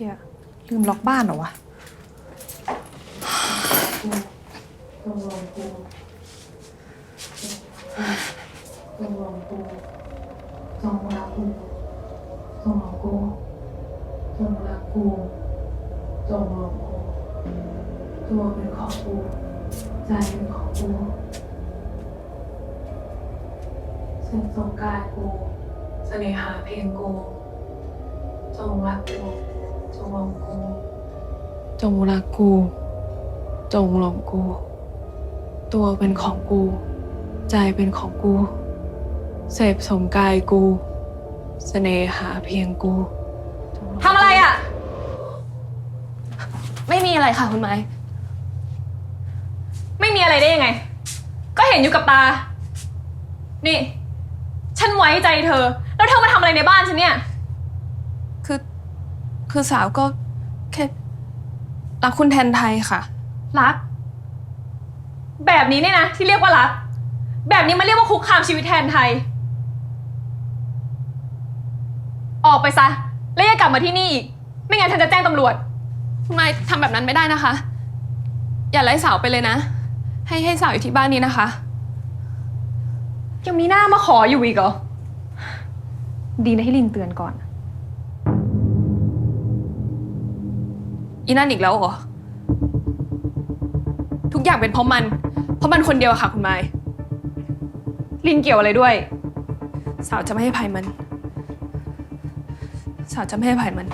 ชี่ยลืมล็อกบ้านเหรอวะ ตัวเป็นของกูใจเป็นของกูส้นทรงกายกูเสน่หาเพลงกู จงรักกู จงลงกู จงรักกู จงหลงกู ตัวเป็นของกู ใจเป็นของกู เสพสมกายกูเสน่หาเพียงกูทำอะไรอะ ไม่มีอะไรค่ะคุณไม้ ไม่มีอะไรได้ยังไง ก็เห็นอยู่กับตา นี่ ฉันไว้ใจเธอ แล้วเธอมาทำอะไรในบ้านฉันเนี่ยคือ คือสาวก็แค่รักคุณแทนไทยค่ะ รัก แบบนี้เนี่ยนะ ที่เรียกว่ารัก แบบนี้มันเรียกว่าคุกคามชีวิตแทนไทย ออกไปซะ แล้วอย่ากลับมาที่นี่อีก ไม่งั้นฉันจะแจ้งตำรวจ คุณไม้ทำแบบนั้นไม่ได้นะคะ อย่าไล่สาวไปเลยนะ ให้ให้สาวอยู่ที่บ้านนี้นะคะ ยังมีหน้ามาขออยู่อีกเหรอ ดีนะที่ลินเตือนก่อน อีนั่นอีกแล้วเหรอ ทุกอย่างเป็นเพราะมัน เพราะมันคนเดียวอะค่ะคุณไม้ลินเกี่ยวอะไรด้วย สาวจะไม่ให้ภัยมัน สาวจะไม่ให้ภัยมัน